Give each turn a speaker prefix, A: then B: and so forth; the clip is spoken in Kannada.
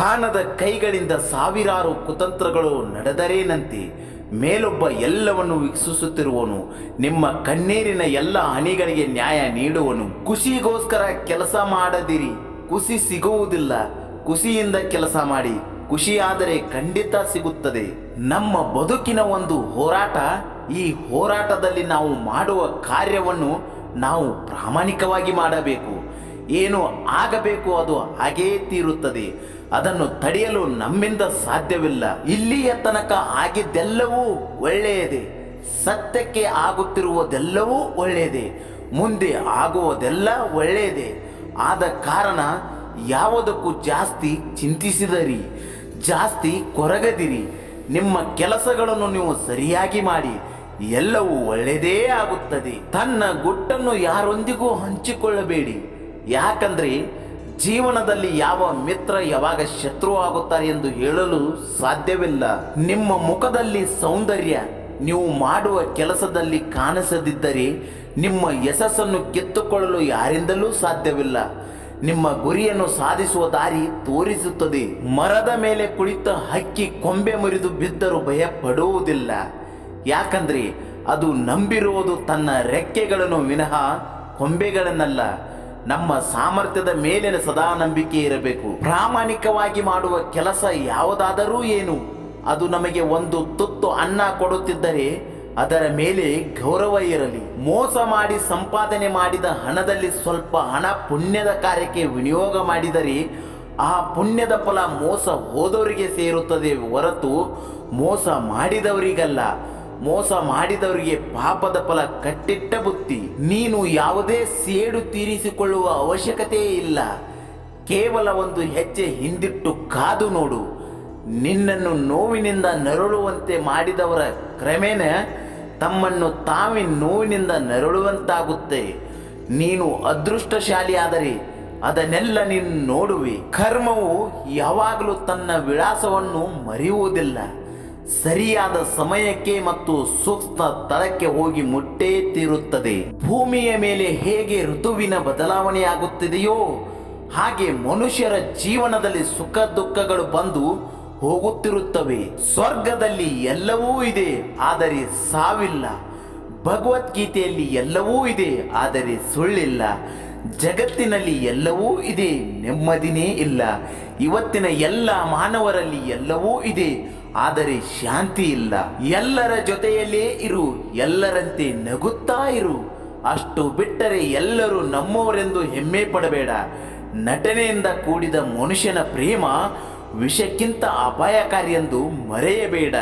A: ಕಾಣದ ಕೈಗಳಿಂದ ಸಾವಿರಾರು ಕುತಂತ್ರಗಳು ನಡೆದರೇನಂತೆ? ಮೇಲೊಬ್ಬ ಎಲ್ಲವನ್ನು ವೀಕ್ಷಿಸುತ್ತಿರುವನು ನಿಮ್ಮ ಕಣ್ಣೀರಿನ ಎಲ್ಲ ಹನಿಗಳಿಗೆ ನ್ಯಾಯ ನೀಡುವನು ಖುಷಿಗೋಸ್ಕರ ಕೆಲಸ ಮಾಡದಿರಿ. ಖುಷಿ ಸಿಗುವುದಿಲ್ಲ. ಖುಷಿಯಿಂದ ಕೆಲಸ ಮಾಡಿ. ಖುಷಿಯಾದರೆ ಖಂಡಿತ ಸಿಗುತ್ತದೆ. ನಮ್ಮ ಬದುಕಿನ ಒಂದು ಹೋರಾಟ, ಈ ಹೋರಾಟದಲ್ಲಿ ನಾವು ಮಾಡುವ ಕಾರ್ಯವನ್ನು ನಾವು ಪ್ರಾಮಾಣಿಕವಾಗಿ ಮಾಡಬೇಕು. ಏನು ಆಗಬೇಕು ಅದು ಹಾಗೇ ತೀರುತ್ತದೆ. ಅದನ್ನು ತಡೆಯಲು ನಮ್ಮಿಂದ ಸಾಧ್ಯವಿಲ್ಲ. ಇಲ್ಲಿಯ ತನಕ ಆಗಿದ್ದೆಲ್ಲವೂ ಒಳ್ಳೆಯದೇ. ಸತ್ಯಕ್ಕೆ ಆಗುತ್ತಿರುವುದೆಲ್ಲವೂ ಒಳ್ಳೆಯದೇ. ಮುಂದೆ ಆಗುವುದೆಲ್ಲ ಒಳ್ಳೆಯದೇ. ಆದ ಕಾರಣ ಯಾವುದಕ್ಕೂ ಜಾಸ್ತಿ ಚಿಂತಿಸಿದರಿ. ಜಾಸ್ತಿ ಕೊರಗದಿರಿ. ನಿಮ್ಮ ಕೆಲಸಗಳನ್ನು ನೀವು ಸರಿಯಾಗಿ ಮಾಡಿ. ಎಲ್ಲವೂ ಒಳ್ಳೆಯದೇ ಆಗುತ್ತದೆ. ತನ್ನ ಗುಟ್ಟನ್ನು ಯಾರೊಂದಿಗೂ ಹಂಚಿಕೊಳ್ಳಬೇಡಿ. ಯಾಕಂದ್ರೆ ಜೀವನದಲ್ಲಿ ಯಾವ ಮಿತ್ರ ಯಾವಾಗ ಶತ್ರು ಆಗುತ್ತಾರೆ ಎಂದು ಹೇಳಲು ಸಾಧ್ಯವಿಲ್ಲ. ನಿಮ್ಮ ಮುಖದಲ್ಲಿ ಸೌಂದರ್ಯ, ನೀವು ಮಾಡುವ ಕೆಲಸದಲ್ಲಿ ಕಾಣಿಸದಿದ್ದರೆ ನಿಮ್ಮ ಯಶಸ್ಸನ್ನು ಕಿತ್ತುಕೊಳ್ಳಲು ಯಾರಿಂದಲೂ ಸಾಧ್ಯವಿಲ್ಲ. ನಿಮ್ಮ ಗುರಿಯನ್ನು ಸಾಧಿಸುವ ದಾರಿ ತೋರಿಸುತ್ತದೆ. ಮರದ ಮೇಲೆ ಕುಳಿತ ಹಕ್ಕಿ ಕೊಂಬೆ ಮುರಿದು ಬಿದ್ದರೂ ಭಯ ಪಡುವುದಿಲ್ಲ ಯಾಕಂದ್ರೆ ಅದು ನಂಬಿರುವುದು ತನ್ನ ರೆಕ್ಕೆಗಳನ್ನು ವಿನಃ ಕೊಂಬೆಗಳನ್ನಲ್ಲ. ನಮ್ಮ ಸಾಮರ್ಥ್ಯದ ಮೇಲಿನ ಸದಾ ನಂಬಿಕೆ ಇರಬೇಕು. ಪ್ರಾಮಾಣಿಕವಾಗಿ ಮಾಡುವ ಕೆಲಸ ಯಾವುದಾದರೂ ಏನು? ಅದು ನಮಗೆ ಒಂದು ತುತ್ತು ಅನ್ನ ಕೊಡುತ್ತಿದ್ದರೆ ಅದರ ಮೇಲೆ ಗೌರವ ಇರಲಿ. ಮೋಸ ಮಾಡಿ ಸಂಪಾದನೆ ಮಾಡಿದ ಹಣದಲ್ಲಿ ಸ್ವಲ್ಪ ಹಣ ಪುಣ್ಯದ ಕಾರ್ಯಕ್ಕೆ ವಿನಿಯೋಗ ಮಾಡಿದರೆ ಆ ಪುಣ್ಯದ ಫಲ ಮೋಸ ಹೋದವರಿಗೆ ಸೇರುತ್ತದೆ ಹೊರತು ಮೋಸ ಮಾಡಿದವರಿಗಲ್ಲ. ಮೋಸ ಮಾಡಿದವರಿಗೆ ಪಾಪದ ಫಲ ಕಟ್ಟಿಟ್ಟ ಬುತ್ತಿ. ನೀನು ಯಾವುದೇ ಸೇಡು ತೀರಿಸಿಕೊಳ್ಳುವ ಅವಶ್ಯಕತೆ ಇಲ್ಲ. ಕೇವಲ ಒಂದು ಹೆಜ್ಜೆ ಹಿಂದಿಟ್ಟು ಕಾದು ನೋಡು. ನಿನ್ನನ್ನು ನೋವಿನಿಂದ ನರಳುವಂತೆ ಮಾಡಿದವರ ಕ್ರಮೇಣ ತಮ್ಮನ್ನು ತಾವೇ ನೋವಿನಿಂದ ನರಳುವಂತಾಗುತ್ತೆ. ನೀನು ಅದೃಷ್ಟಶಾಲಿಯಾದರೆ ಅದನ್ನೆಲ್ಲ ನೀನು ನೋಡುವೆ. ಕರ್ಮವು ಯಾವಾಗಲೂ ತನ್ನ ವಿಳಾಸವನ್ನು ಮರೆಯುವುದಿಲ್ಲ. ಸರಿಯಾದ ಸಮಯಕ್ಕೆ ಮತ್ತು ಸೂಕ್ಷ್ಮ ಸ್ಥಳಕ್ಕೆ ಹೋಗಿ ಮುಟ್ಟೇ ತೀರುತ್ತದೆ. ಭೂಮಿಯ ಮೇಲೆ ಹೇಗೆ ಋತುವಿನ ಬದಲಾವಣೆಯಾಗುತ್ತಿದೆಯೋ, ಹಾಗೆ ಮನುಷ್ಯರ ಜೀವನದಲ್ಲಿ ಸುಖ ದುಃಖಗಳು ಬಂದು ಹೋಗುತ್ತಿರುತ್ತವೆ. ಸ್ವರ್ಗದಲ್ಲಿ ಎಲ್ಲವೂ ಇದೆ, ಆದರೆ ಸಾವಿಲ್ಲ. ಭಗವದ್ಗೀತೆಯಲ್ಲಿ ಎಲ್ಲವೂ ಇದೆ, ಆದರೆ ಸುಳ್ಳಿಲ್ಲ. ಜಗತ್ತಿನಲ್ಲಿ ಎಲ್ಲವೂ ಇದೆ. ನೆಮ್ಮದಿನೇ ಇಲ್ಲ. ಇವತ್ತಿನ ಎಲ್ಲ ಮಾನವರಲ್ಲಿ ಎಲ್ಲವೂ ಇದೆ. ಆದರೆ ಶಾಂತಿ ಇಲ್ಲ. ಎಲ್ಲರ ಜೊತೆಯಲ್ಲೇ ಇರು. ಎಲ್ಲರಂತೆ ನಗುತ್ತಾ ಇರು. ಅಷ್ಟು ಬಿಟ್ಟರೆ ಎಲ್ಲರೂ ನಮ್ಮವರೆಂದು ಹೆಮ್ಮೆ ಪಡಬೇಡ. ನಟನೆಯಿಂದ ಕೂಡಿದ ಮನುಷ್ಯನ ಪ್ರೇಮ ವಿಷಕ್ಕಿಂತ ಅಪಾಯಕಾರಿ ಎಂದು ಮರೆಯಬೇಡ.